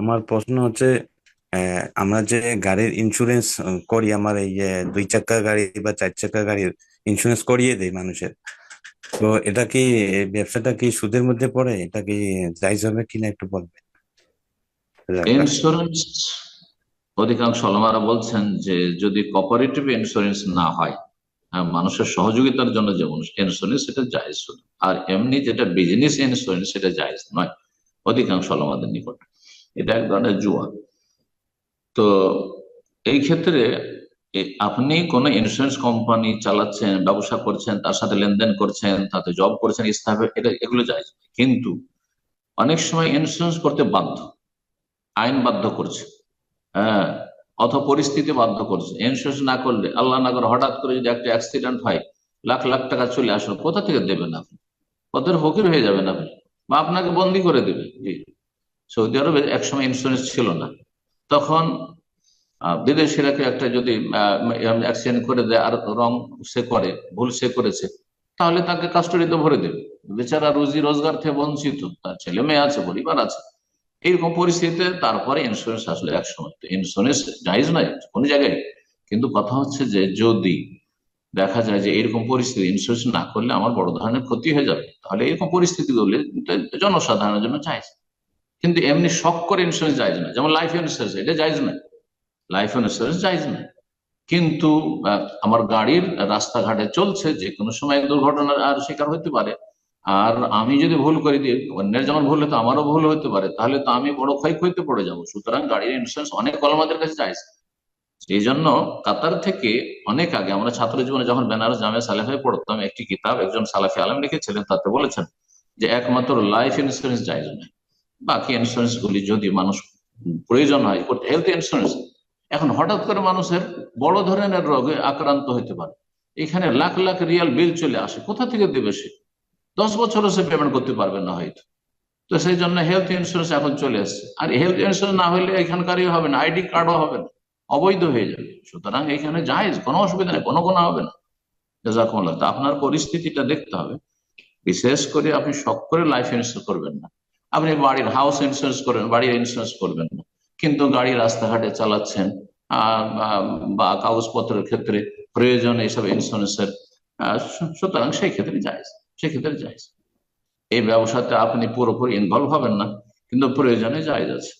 আমার প্রশ্ন হচ্ছে আমরা যে গাড়ির ইন্স্যুরেন্স করি, আমার এই যে দুই চাকা গাড়ি বা চার চাকা গাড়ির ইন্স্যুরেন্স করিয়ে দেয় মানুষের, তো এটা কি ব্যবসাটা কি সুদের মধ্যে পড়ে? এটা কি জায়েজ হবে কিনা একটু বলবেন? ইন্স্যুরেন্স অধিকাংশ আলমারা বলছেন যে যদি কোঅপারেটিভ ইন্স্যুরেন্স না হয় মানুষের সহযোগিতার জন্য যেমন ইন্স্যুরেন্স সেটা জায়েজ আর এমনি যেটা বিজনেস ইন্স্যুরেন্স সেটা জায়েজ নয়, অধিকাংশ আলমাদের নিকট। এটা এক ধরনের জুয়া। তো এই ক্ষেত্রে আপনি কোন ইন্স্যুরেন্স কোম্পানি চালাচ্ছেন, ব্যবসা করছেন, তার সাথে লেনদেন করছেন, তাতে জব করছেন স্থাপে এটা, এগুলো যায়। কিন্তু অনেক সময় ইন্স্যুরেন্স করতে বাধ্য। আইন বাধ্য করছে। হ্যাঁ অথবা পরিস্থিতি বাধ্য করছে। ইন্স্যুরেন্স না করলে, আল্লাহ না করে হঠাৎ করে যদি একটা অ্যাক্সিডেন্ট হয়, লাখ লাখ টাকা চলে আসলো, কোথা থেকে দেবেন আপনি? কতের ফকির হয়ে যাবেন আপনি। বা আপনাকে বন্দি করে দেবে। জি। সৌদি আরবে একসময় ইন্স্যুরেন্স ছিল না। তখন বিদেশিরা একটা যদি অ্যাক্সিডেন্ট করে দেয়, আর রং সে করে, ভুল সে করেছে, তাহলে তাকে কাস্টডিতে ভরে দেবে। বেচারা রুজি রোজগার থেকে বঞ্চিত, তার ছেলে মেয়ে আছে, পরিবার আছে। এইরকম পরিস্থিতিতে তারপরে ইন্স্যুরেন্স আসলে এক সময় ইন্স্যুরেন্স জায়জ নয়, কোনো জায়গায়। কিন্তু কথা হচ্ছে যে, যদি দেখা যায় যে এরকম পরিস্থিতি ইন্স্যুরেন্স না করলে আমার বড় ধরনের ক্ষতি হয়ে যাবে। তাহলে এরকম পরিস্থিতি জনসাধারণের জন্য চাইজ কিন্তু এমনি শখ করে ইন্স্যুরেন্স জায়জ না। যেমন লাইফ ইন্স্যুরেন্স এটা জায়জ নয় লাইফ ইন্স্যুরেন্স জায়জ না। কিন্তু আমার গাড়ির রাস্তাঘাটে চলছে যে কোনো সময় দুর্ঘটনার আর শিকার হতে পারে। আর আমি যদি ভুল করি দিই অন্যের যেমন ভুল হতো আমারও ভুল হতে পারে, তাহলে তো আমি বড় ক্ষয়ক্ষতিতে পড়ে যাব। সুতরাং গাড়ির ইন্স্যুরেন্স অনেক কল আমাদের কাছে চাইছে এই জন্য কাতার থেকে অনেক আগে আমরা ছাত্র জীবনে যখন বেনারস জামে সালেফে পড়তাম, একটি কিতাব একজন সালাফি আলম লিখেছিলেন, তাতে বলেছেন যে একমাত্র লাইফ ইন্স্যুরেন্স জায়জ নয় বাকি ইন্স্যুরেন্স গুলি যদি মানুষ প্রয়োজন হয় হেলথ ইন্স্যুরেন্স এখন হঠাৎ করে মানুষের বড় ধরনের রোগে আক্রান্ত হতে পারে। এখানে লাখ লাখ রিয়াল বিল চলে আসে। কোথা থেকে দেবে সে? দশ বছরও সে পেমেন্ট করতে পারবে না হয়তো। তো সেই জন্য হেলথ ইন্স্যুরেন্স এখন চলে আসছে। আর হেলথ ইন্স্যুরেন্স না হলে এখানকারই হবে না আইডি কার্ডও হবে না, অবৈধ হয়ে যাবে। সুতরাং এখানে জায়েজ কোনো অসুবিধা নেই, কোনো কোনো হবে না। আপনার পরিস্থিতিটা দেখতে হবে। বিশেষ করে আপনি শখ করে লাইফ ইন্স্যুরেন্স করবেন না। আপনি বাড়ির হাউস ইন্স্যুরেন্স করবেন বাড়ির ইন্স্যুরেন্স করবেন না। কিন্তু গাড়ি রাস্তাঘাটে চালাচ্ছেন বা কাগজপত্রের ক্ষেত্রে প্রয়োজন এইসব ইন্স্যুরেন্সের সুতরাং সেই ক্ষেত্রে যায় সেক্ষেত্রে যায়। এই ব্যবসাতে আপনি পুরোপুরি ইনভলভ হবেন না, কিন্তু প্রয়োজনে যায় আছে